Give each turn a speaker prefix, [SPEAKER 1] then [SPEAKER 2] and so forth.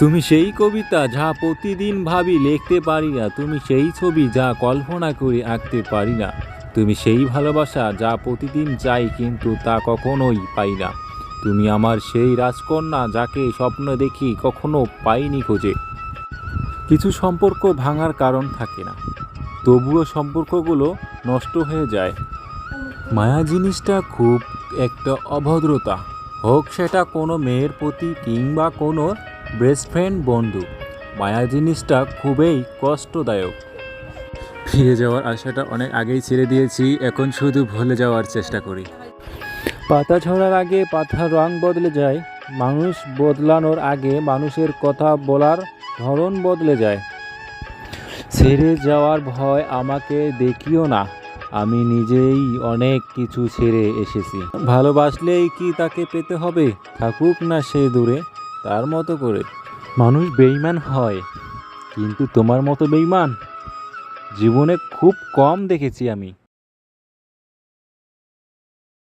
[SPEAKER 1] তুমি সেই কবিতা যা প্রতিদিন ভাবি লিখতে পারি না, তুমি সেই ছবি যা কল্পনা করে আঁকতে পারি না, তুমি সেই ভালোবাসা যা প্রতিদিন চাই কিন্তু তা কখনোই পাই না, তুমি আমার সেই রাজকন্যা যাকে স্বপ্ন দেখি কখনো পাইনি খোঁজে। কিছু সম্পর্ক ভাঙার কারণ থাকে না, তবুও সম্পর্কগুলো নষ্ট হয়ে যায়। মায়া জিনিসটা খুব একটা অভদ্রতা, হোক সেটা কোনো মেয়ের প্রতি কিংবা কোনো বেস্ট ফ্রেন্ড বন্ধু। মায়া জিনিসটা খুবই কষ্টদায়ক। ফিরে যাওয়ার আশাটা অনেক আগেই ছেড়ে দিয়েছি এখন শুধু ভুলে যাওয়ার চেষ্টা করি। পাতা ঝরার আগে পাতার রং বদলে যায় মানুষ বদলানোর আগে মানুষের কথা বলার ধরন বদলে যায়। ছেড়ে যাওয়ার ভয় আমাকে দেখিও না আমি নিজেই অনেক কিছু ছেড়ে এসেছি। ভালোবাসলেই কি তাকে পেতে হবে? থাকুক না সে দূরে। তার মতো করে। মানুষ বেইমান হয়, কিন্তু তোমার মতো বেইমান জীবনে খুব কম দেখেছি আমি।